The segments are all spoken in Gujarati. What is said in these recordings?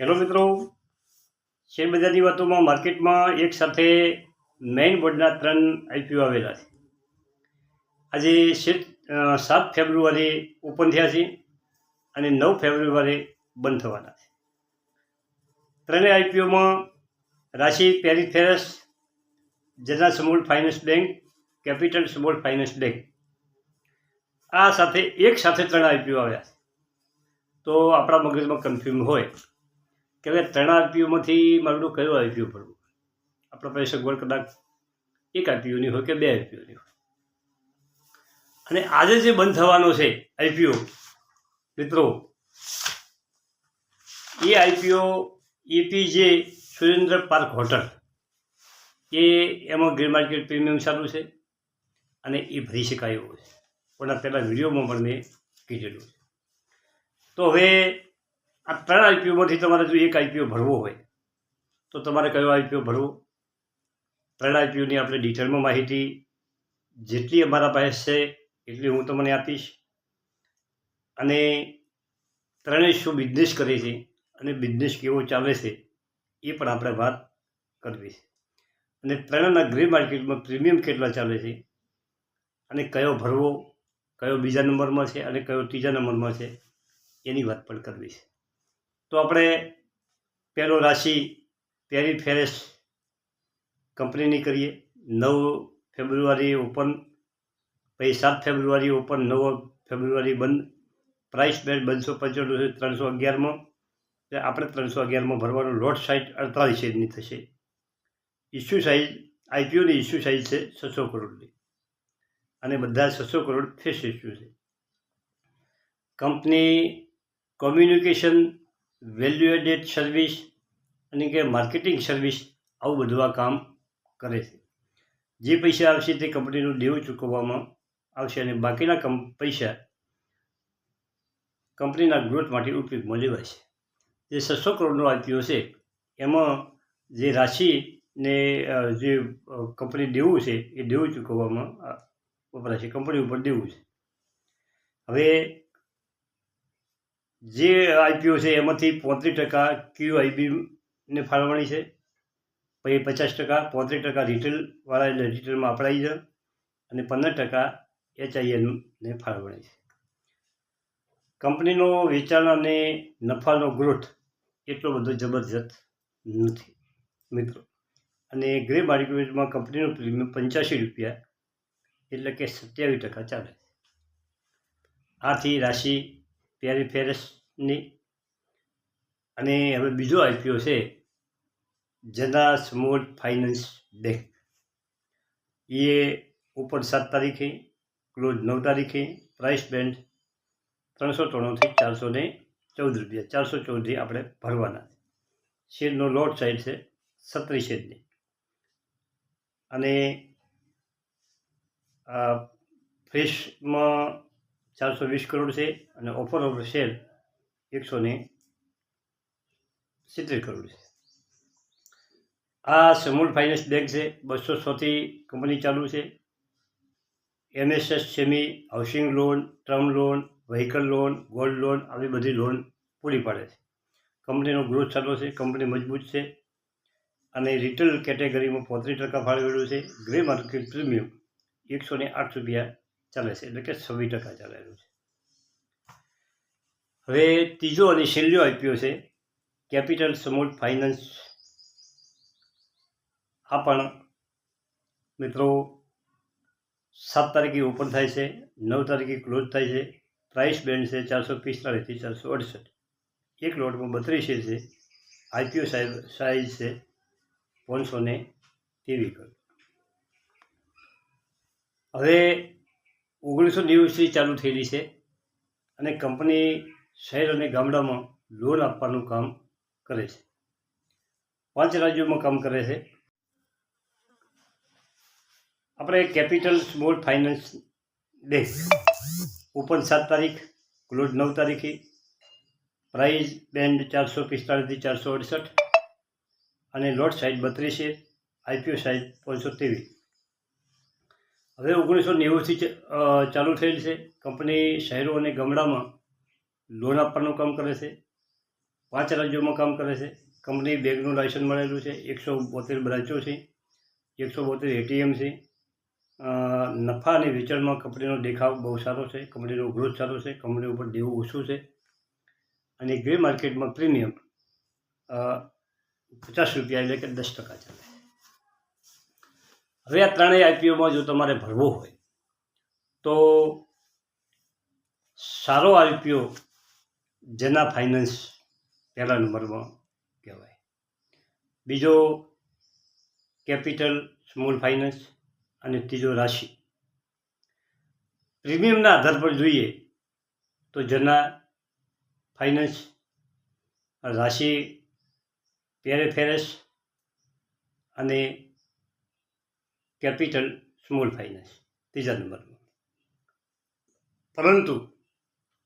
હેલો મિત્રો. શેરબજારની વાતોમાં માર્કેટમાં એક સાથે મેઇન બોર્ડના ત્રણ આઈપીઓ આવેલા છે. આજે સાત ફેબ્રુઆરી ઓપન થયા છે અને નવ ફેબ્રુઆરી બંધ થવાના છે. ત્રણેય આઈપીઓમાં Rashi peripherals, general small finance bank, capital small finance bank. આ સાથે, એક સાથે ત્રણ આઈપીઓ આવ્યા છે. તો આપણા મગજમાં કન્ફ્યુઝ હોય. કે હવે ત્રણ આરપીઓમાંથી મારું કયો આઈપીઓ ભરવું? આપણા પાસે સગવડ કદાચ એક આઈપીઓની હોય કે બે આઈપીઓની હોય. અને આજે જે બંધ થવાનો છે આઈપીઓ, મિત્રો, એ IPO APJ Surendra park hotel, એ એમાં ગ્રીન માર્કેટ પ્રીમિયમ સારું છે અને એ ભરી શકાય એવું છે. પણ પહેલાં વિડીયોમાં પણ મેં કીધેલું છે. તો હવે આ ત્રણ આઈપીઓમાંથી તમારે જો એક આઈપીઓ ભરવો હોય, તો તમારે કયો આઈપીઓ ભરવો? ત્રણ આઈપીઓની આપણે ડિટેલમાં માહિતી, જેટલી અમારા પાસે છે, એટલી હું તમને આપીશ. અને ત્રણેય શું બિઝનેસ કરે છે અને બિઝનેસ કેવો ચાલે છે, એ પણ આપણે વાત કરવી છે. અને ત્રણેયના ગ્રે માર્કેટમાં પ્રીમિયમ કેટલા ચાલે છે, અને કયો ભરવો, કયો બીજા નંબરમાં છે અને કયો ત્રીજા નંબરમાં છે, એની વાત પણ કરવી છે. તો આપણે પહેલો રાશિ પેરી ફેરેસ કંપનીની કરીએ. નવ ફેબ્રુઆરી ઓપન, પછી સાત ફેબ્રુઆરી ઓપન, નવ ફેબ્રુઆરી બંધ. પ્રાઇસ બેટ બસો પંચોતેર ત્રણસો અગિયારમાં આપણે ત્રણસો અગિયારમાં ભરવાનું. લોટ સાઇઝ અડતાલીસ શેરની થશે. ઇસ્યુ સાઇઝ આઈપીઓની ઇસ્યુ સાઇઝ છે છસો કરોડની. અને બધા છસો કરોડ ફેસ ઇસ્યુ છે. Company communication value added service અને કે માર્કેટિંગ સર્વિસ આવું બધું આ કામ કરે છે. જે પૈસા આવશે તે કંપનીનું દેવું ચૂકવવામાં આવશે અને બાકીના કં પૈસા કંપનીના ગ્રોથ માટે ઉપયોગમાં લેવાશે. જે છસો કરોડનો આઈપીઓ છે, એમાં જે રાશિને જે કંપની દેવું છે, એ દેવું ચૂકવવામાં વપરાશે કંપની ઉપર દેવું છે. હવે જે આઈપીઓ છે, એમાંથી પોત્રીસ ટકા ક્યુ આઈબીને ફાળવણી છે. પછી પચાસ ટકા, પોત્રીસ ટકા રિટેલવાળા એટલે રિટેલમાં અપડાઈ છે અને પંદર ટકા એચઆઈએલને ફાળવણી છે. કંપનીનો વેચાણ અને નફાનો ગ્રોથ એટલો બધો જબરજસ્ત નથી, મિત્રો. અને ગ્રે માર્કેટમાં કંપનીનું પ્રીમિયમ પંચ્યાસી રૂપિયા એટલે કે સત્યાવીસ ટકા ચાલે આથી રાશિ પેરીફેરસની અને હવે બીજો આઈપીઓ છે જના સ્મોલ ફાઇનાન્સ બેંક. એ ઉપર સાત તારીખે, ક્લોઝ નવ તારીખે, પ્રાઇસ બેન્ડ ત્રણસો ત્રણથી ચારસો ને ચૌદ રૂપિયા, ચારસો ચૌદથી આપણે ભરવાના શેરનો લોટ સાઈડ છે, સત્રીસ શેરની અને ફ્રેશમાં ચારસો વીસ કરોડ છે અને ઓફર ઓફ શેર એકસો ને સિત્તેર કરોડ છે. આ સમૂળ ફાઇનાન્સ બેંક છે, બસો સોથી કંપની ચાલુ છે. MSS semi, housing loan, term loan, vehicle loan, gold loan, આવી બધી લોન પૂરી પાડે છે. કંપનીનો ગ્રોથ ચાલુ છે, કંપની મજબૂત છે અને રિટેલ કેટેગરીમાં પોત્રીસ ટકા ફાળવેલું છે. ગ્રે માર્કેટ પ્રીમિયમ એકસો ને આઠ રૂપિયા ચાલે છે, એટલે કે છવ્વીસ ટકા ચાલેલું છે. હવે ત્રીજો અને છેલ્લો આઈપીઓ છે, કેપિટલ સ્મોલ ફાઇનાન્સ. આ પણ મિત્રો, સાત તારીખે ઓપન થાય છે, નવ તારીખે ક્લોઝ થાય છે, પ્રાઇસ બેન્ડ છે ચારસો પિસ્તાળીસથી ચારસો અડસઠ. એક લોટમાં બત્રીસ છે, આઈપીઓ સાઈઝ સાઇઝ છે પાંચસો ને તેવી કર હવે ઓગણીસો નેવુંથી ચાલુ થયેલી છે અને કંપની શહેર અને ગામડામાં લોન આપવાનું કામ કરે છે. પાંચ રાજ્યોમાં કામ કરે છે. આપણે capital small finance day open સાત તારીખ ક્લોઝ નવ તારીખે પ્રાઇઝ બેન્ડ ચારસો પિસ્તાળીસથી ચારસો અડસઠ અને લોટ સાઇઝ બત્રીસ આઈપીઓ સાઇઝ પાંચસો ત્રેવીસ. હવે ઓગણીસો નેવુંથી ચાલુ થયેલ છે. કંપની શહેરો અને ગામડામાં લોન આપવાનું કામ કરે છે. પાંચ રાજ્યોમાં કામ કરે છે. કંપની બેગનું લાયસન્સ મળેલું છે. એકસો બોતેર બ્રાંચો છે. એકસો બોતેર એટીએમ છે. નફા અને વેચાણમાં કંપનીનો દેખાવ બહુ સારો છે. કંપનીનો ગ્રોથ સારો છે. કંપની ઉપર દેવું ઓછું છે. અને ગ્રે માર્કેટમાં પ્રીમિયમ પચાસ રૂપિયા એટલે કે દસ ટકા ચાલે. હવે આ ત્રણેય આઈપીઓમાં જો તમારે ભરવો હોય, તો સારો આઈપીઓ જેના ફાઇનાન્સ પહેલા નંબરમાં કહેવાય. બીજો કેપિટલ સ્મોલ ફાઇનાન્સ અને ત્રીજો રાશિ. પ્રીમિયમના આધાર પર જોઈએ તો જના ફાઇનાન્સ રાશિ પેરેફેરસ અને કેપિટલ સ્મોલ ફાઇનાન્સ ત્રીજા નંબરમાં. પરંતુ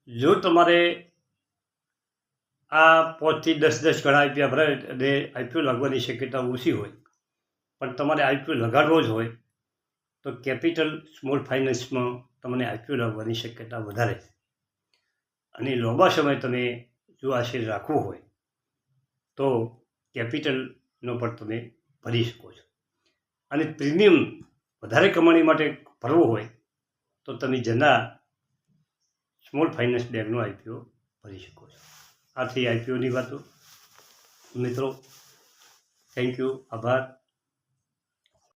જો તમારે આ પાંચથી દસ દસ ગણા આઈપીઓ ભરાય અને આઈપીઓ લાગવાની શક્યતા ઓછી હોય. પણ તમારે આઈપીઓ લગાડવો જ હોય તો કેપિટલ સ્મોલ ફાઇનાન્સમાં તમને આઈપીઓ લાગવાની શક્યતા વધારે છે. અને લાંબા સમય તમે જો આ શેર રાખવો હોય તો કેપિટલનો પણ તમે ભરી શકો છો. અને પ્રીમિયમ વધારે કમાણી માટે ભરવું હોય તો તમે જના સ્મોલ ફાઇનાન્સ બેંકનો આઈપીઓ ભરી શકો છો. આ આઈપીઓની વાતો. મિત્રો થેન્ક યુ આભાર.